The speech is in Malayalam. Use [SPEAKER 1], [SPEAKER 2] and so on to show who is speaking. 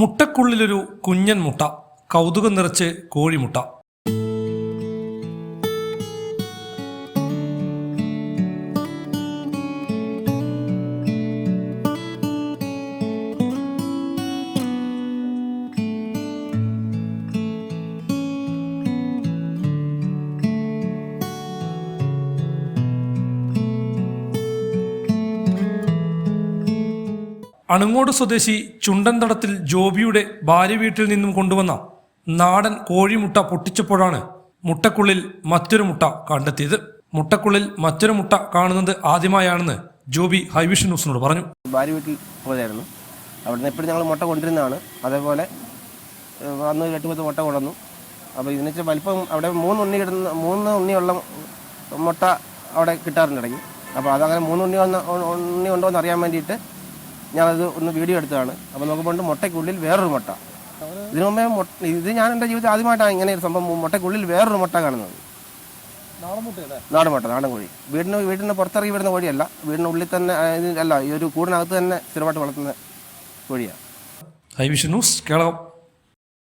[SPEAKER 1] മുട്ടക്കുള്ളിലൊരു കുഞ്ഞൻ മുട്ട കൗതുകം നിറച്ച് കോഴിമുട്ട. അണങ്ങോട് സ്വദേശി ചുണ്ടൻതടത്തിൽ ജോബിയുടെ ഭാര്യ വീട്ടിൽ നിന്നും കൊണ്ടുവന്ന നാടൻ കോഴിമുട്ട പൊട്ടിച്ചപ്പോഴാണ് മുട്ടക്കുള്ളിൽ മറ്റൊരു മുട്ട കണ്ടെത്തിയത്. മുട്ടക്കുള്ളിൽ മറ്റൊരു മുട്ട കാണുന്നത് ആദ്യമായാണെന്ന് ജോബി ഹൈവിഷൻ ന്യൂസിനോട് പറഞ്ഞു.
[SPEAKER 2] ഭാര്യ വീട്ടിൽ പോയതായിരുന്നു. അവിടുന്ന് എപ്പോഴും ഞങ്ങൾ മുട്ട കൊണ്ടിരുന്നതാണ് അതേപോലെ വന്ന് കെട്ടുപത്ത് മുട്ട കൊണ്ടുവന്നു. അപ്പോൾ ഇതിനെ വെച്ചാൽ വലിപ്പം അവിടെ മൂന്ന് ഉണ്ണി കിട്ടുന്ന മൂന്ന് ഉണ്ണിയുള്ള മുട്ട അവിടെ കിട്ടാറുണ്ട് അപ്പോൾ അതങ്ങനെ മൂന്ന് ഉണ്ണി വന്ന ഉണ്ണി ഉണ്ടോ എന്ന് അറിയാൻ വേണ്ടിയിട്ട് ഞാനത് ഒന്ന് വീഡിയോ എടുത്തതാണ്. അപ്പോൾ നോക്കുമ്പോൾ മുട്ടയ്ക്കുള്ളിൽ വേറൊരു മുട്ട. ഇതിനു മുമ്പേ മുട്ട ഇത് ഞാൻ എന്റെ ജീവിതത്തിൽ ആദ്യമായിട്ടാണ് ഇങ്ങനെ ഒരു സംഭവം മുട്ടയ്ക്കുള്ളിൽ വേറൊരു മുട്ട കാണുന്നത്. നാടൻ മുട്ട നാടൻ കോഴി. വീടിന് വീടിന് പുറത്തിറങ്ങി വരുന്ന കോഴിയല്ല. വീടിന് ഉള്ളിൽ തന്നെ അല്ല ഈ ഒരു കൂടിനകത്ത് തന്നെ സ്ഥിരമായിട്ട് വളർത്തുന്ന കോഴിയാണ്
[SPEAKER 1] ഹൈവിഷൻ ന്യൂസ് കേരളം.